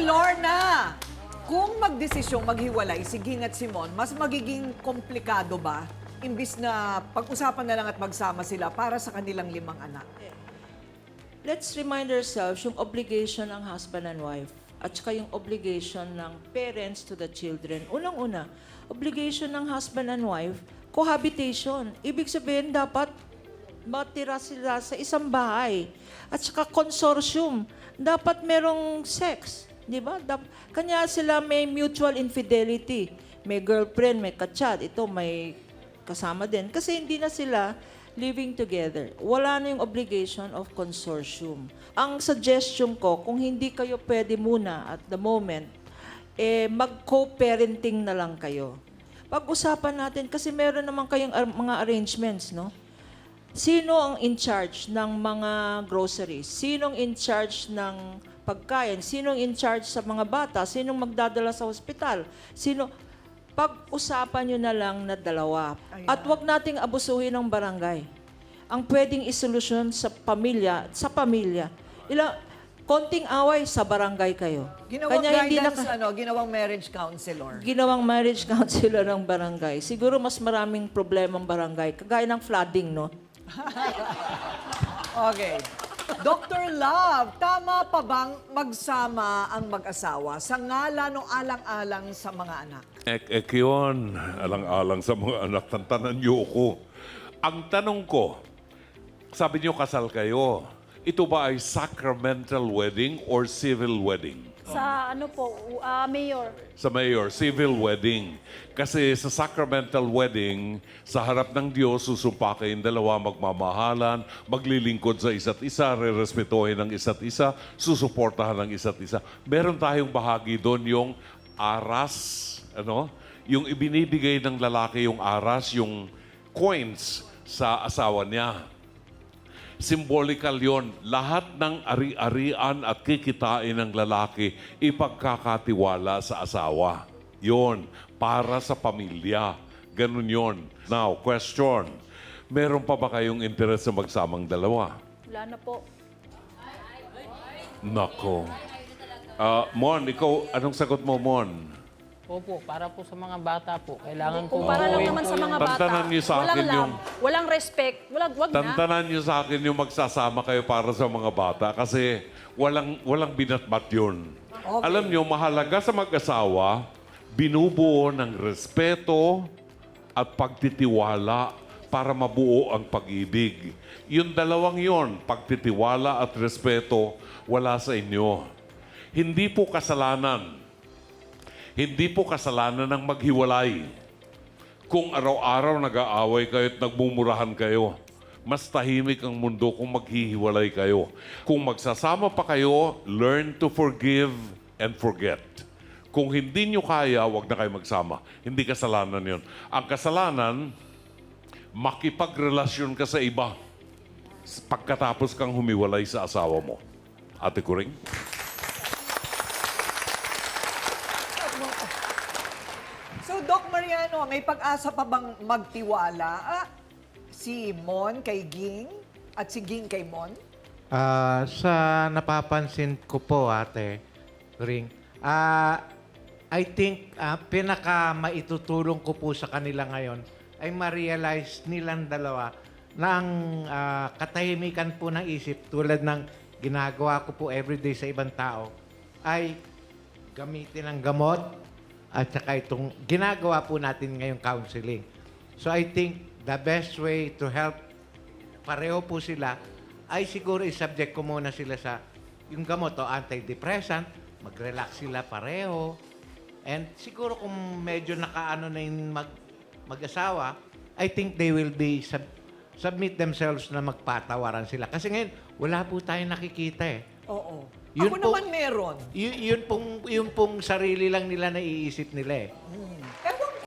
Okay, Lorna. Kung magdesisyong maghiwalay si Ging at Simon, mas magiging komplikado ba? Imbis na pag-usapan na lang at magsama sila para sa kanilang limang anak. Let's remind ourselves yung obligation ng husband and wife at saka yung obligation ng parents to the children. Unang-una, obligation ng husband and wife, cohabitation. Ibig sabihin, dapat matira sila sa isang bahay. At saka consortium. Dapat merong sex. Di ba? Kanya sila may mutual infidelity. May girlfriend, may kachat. Ito may kasama din. Kasi hindi na sila living together. Wala na yung obligation of consortium. Ang suggestion ko, kung hindi kayo pwede muna at the moment, eh, mag-co-parenting na lang kayo. Pag-usapan natin, kasi meron naman kayong ar- mga arrangements, no? Sino ang in charge ng mga groceries? Sinong in charge ng pagkain? Sinong in charge sa mga bata? Sinong magdadala sa ospital? Sino? Pag-usapan nyo na lang na dalawa. Ayan. At wag nating abusuhin ng barangay. Ang pwedeng isolusyon sa pamilya, sa pamilya. Ila, konting away sa barangay kayo. Ginawang Kanya hindi naka- ano, ginawang marriage counselor. ginawang marriage counselor ng barangay. Siguro mas maraming problema ang barangay. Kagaya ng flooding, no? Okay. Dr. Love, tama pa bang magsama ang mag-asawa sa ngalan o alang-alang sa mga anak? Ek, ek yun. Alang-alang sa mga anak, tantanan niyo ako. Ang tanong ko, sabi niyo kasal kayo. Ito ba ay sacramental wedding or civil wedding? Sa ano po, ah, mayor. Sa mayor, civil wedding. Kasi sa sacramental wedding, sa harap ng Diyos, susumpa kayong dalawa, magmamahalan, maglilingkod sa isa't isa, re-respetuhin ng isa't isa, susuportahan ng isa't isa. Meron tayong bahagi doon yung aras, ano? Yung ibinibigay ng lalaki yung aras, yung coins sa asawa niya. Symbolical yon. Lahat ng ari-arian at kikitain ng lalaki, ipagkakatiwala sa asawa. Yon, para sa pamilya. Ganun yon. Now, question. Meron pa ba kayong interest sa magsamang dalawa? Wala na po. Nako. Ah, Mon, ikaw, anong sagot mo, Mon? Opo, para po sa mga bata po. Kailangan po Kung para lang naman po sa mga bata, Tantanan niyo sa walang akin love, yung- walang respect, walang, wag na. Tantanan niyo sa akin yung magsasama kayo para sa mga bata kasi walang walang binatbat yun. Alam niyo, mahalaga sa mag-asawa, binubuo ng respeto at pagtitiwala para mabuo ang pag-ibig. Yung dalawang yon, pagtitiwala at respeto, wala sa inyo. Hindi po kasalanan. Hindi po kasalanan ng maghiwalay kung araw-araw nag-aaway kayo at nagmumurahan kayo. Mas tahimik ang mundo kung maghihiwalay kayo. Kung magsasama pa kayo, learn to forgive and forget. Kung hindi nyo kaya, wag na kayo magsama. Hindi kasalanan yon. Ang kasalanan, makipagrelasyon ka sa iba pagkatapos kang humiwalay sa asawa mo. Ate Kuring? So, Doc Mariano, may pag-asa pa bang magtiwala? Ah, si Mon kay Ging at si Ging kay Mon? Ah, sa napapansin ko po, ate, Ring, ah, I think ah, pinaka maitutulong ko po sa kanila ngayon ay ma-realize nilang dalawa na ang ah, katahimikan po ng isip tulad ng ginagawa ko po everyday sa ibang tao ay gamitin ang gamot at saka itong ginagawa po natin ngayong counseling. So I think the best way to help pareho po sila, ay siguro i-subject ko muna sila sa yung gamot o antidepressant, mag-relax sila pareho. And siguro kung medyo nakaano na yung mag, mag-asawa, I think they will be sub, submit themselves na magpatawaran sila. Kasi ngayon, wala po tayong nakikita eh. Oo. Yun Ako po- naman meron. Y- yun, pong, yun pong sarili lang nila naiisip nila eh.